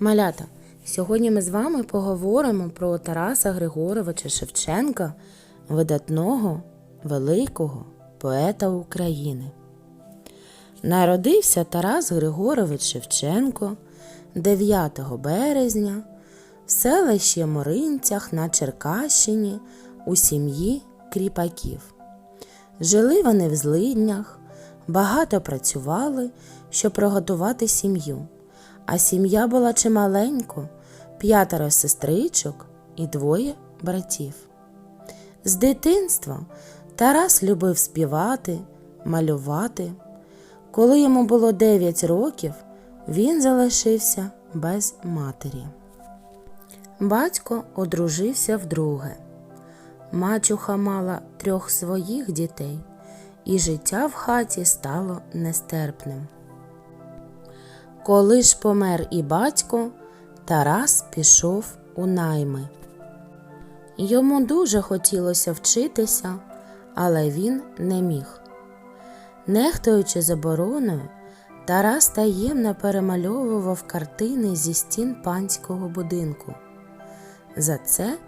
Малята, сьогодні ми з вами поговоримо про Тараса Григоровича Шевченка, видатного великого поета України. Народився Тарас Григорович Шевченко 9 березня в селищі Моринцях на Черкащині у сім'ї кріпаків. Жили вони в злиднях, багато працювали, щоб приготувати сім'ю. А сім'я була чималенько, п'ятеро сестричок і двоє братів. З дитинства Тарас любив співати, малювати. Коли йому було 9 років, він залишився без матері. Батько одружився вдруге. Мачуха мала трьох своїх дітей, і життя в хаті стало нестерпним. Коли ж помер і батько, Тарас пішов у найми. Йому дуже хотілося вчитися, але він не міг. Нехтуючи забороною, Тарас таємно перемальовував картини зі стін панського будинку. За це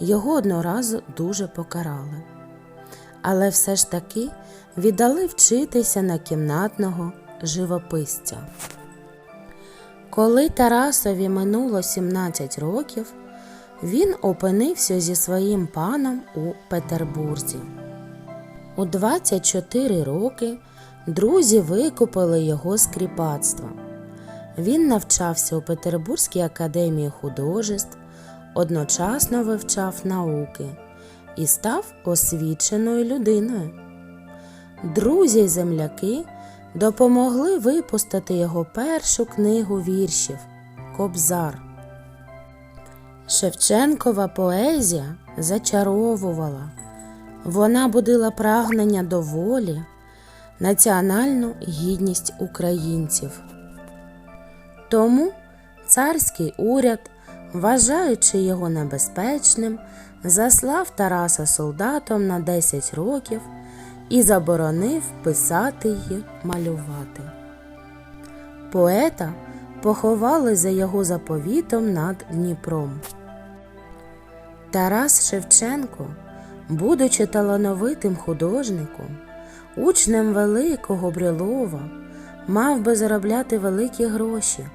його одного разу дуже покарали. Але все ж таки віддали вчитися на кімнатного живописця. Коли Тарасові минуло 17 років, він опинився зі своїм паном у Петербурзі. У 24 роки друзі викупили його з кріпацтва. Він навчався у Петербурзькій академії художеств, одночасно вивчав науки і став освіченою людиною. Друзі й земляки допомогли випустити його першу книгу віршів Кобзар. Шевченкова поезія зачаровувала. Вона будила прагнення до волі, національну гідність українців. Тому царський уряд, вважаючи його небезпечним, заслав Тараса солдатом на 10 років і заборонив писати й малювати. Поета поховали за його заповітом над Дніпром. Тарас Шевченко, будучи талановитим художником, учнем великого Брюлова, мав би заробляти великі гроші,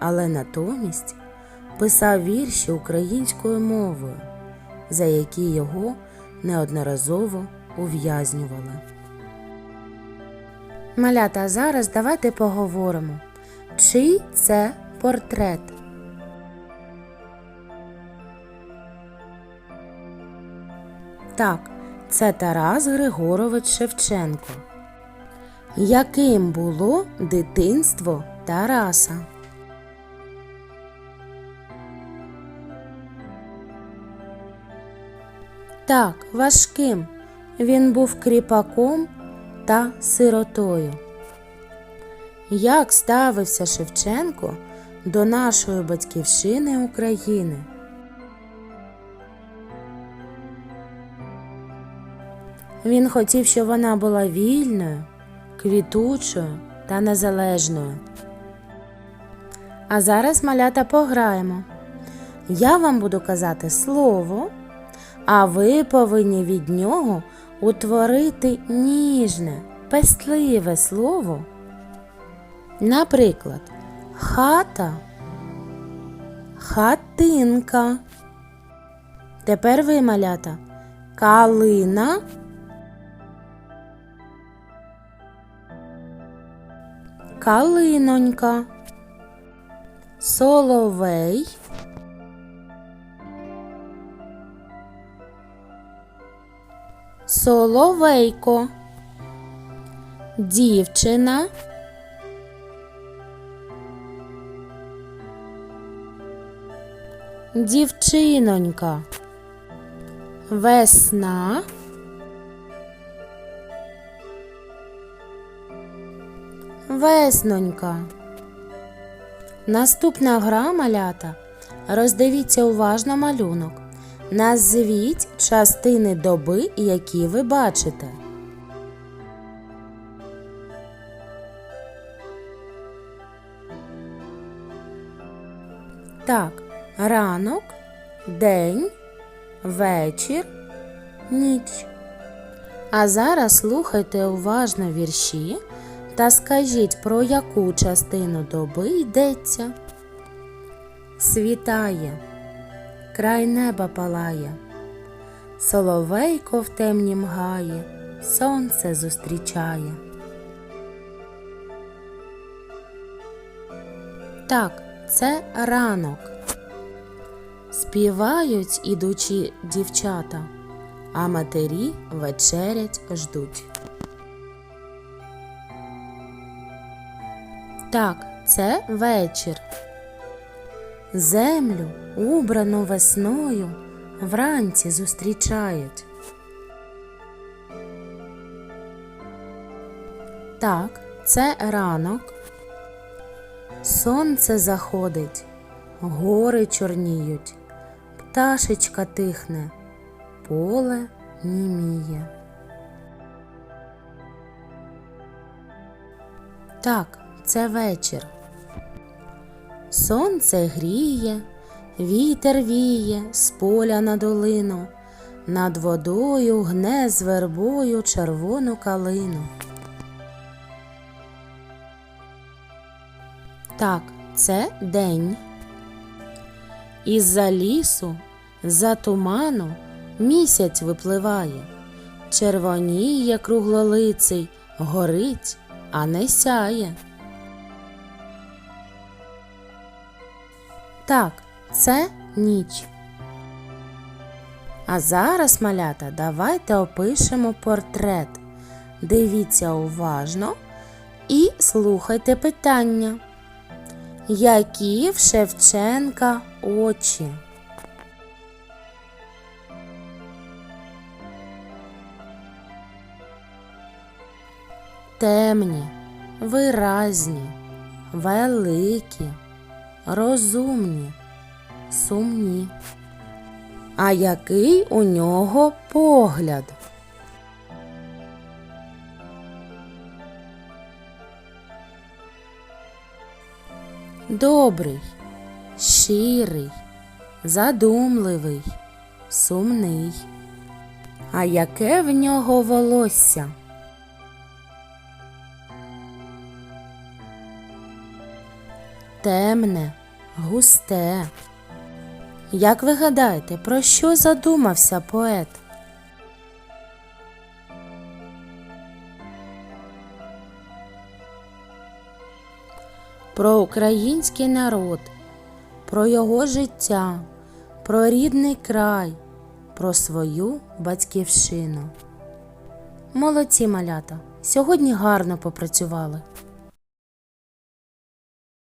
але натомість писав вірші українською мовою, за які його неодноразово ув'язнювали. Малята, зараз давайте поговоримо, чий це портрет. Так, це Тарас Григорович Шевченко. Яким було дитинство Тараса? Так, важким. Він був кріпаком та сиротою. Як ставився Шевченко до нашої батьківщини України? Він хотів, щоб вона була вільною, квітучою та незалежною. А зараз малята пограємо. Я вам буду казати слово, а ви повинні від нього утворити ніжне, пестливе слово. Наприклад, хата, хатинка. Тепер ви, малята, калина, калинонька, соловей. Соловейко, дівчина, дівчинонька, весна, веснонька. Наступна гра малята. Роздивіться уважно малюнок. Назвіть частини доби, які ви бачите. Так, ранок, день, вечір, ніч. А зараз слухайте уважно вірші та скажіть, про яку частину доби йдеться. Світає, край неба палає, соловейко в темнім гає, сонце зустрічає. Так, це ранок. Співають ідучі дівчата, а матері вечерять ждуть. Так, це вечір. Землю, убрану весною, вранці зустрічають. Так, це ранок. Сонце заходить, гори чорніють, пташечка тихне, поле німіє. Так, це вечір. Сонце гріє, вітер віє з поля на долину, над водою гне з вербою червону калину. Так, це день. Із-за лісу, за туману місяць випливає, червоніє круглолиций, горить, а не сяє. Так, це ніч. А зараз, малята, давайте опишемо портрет. Дивіться уважно і слухайте питання. Які в Шевченка очі? Темні, виразні, великі, розумні, сумні. А який у нього погляд? Добрий, щирий, задумливий, сумний. А яке в нього волосся? Темне, густе. Як ви гадаєте, про що задумався поет? Про український народ, про його життя, про рідний край, про свою батьківщину. Молодці малята! Сьогодні гарно попрацювали.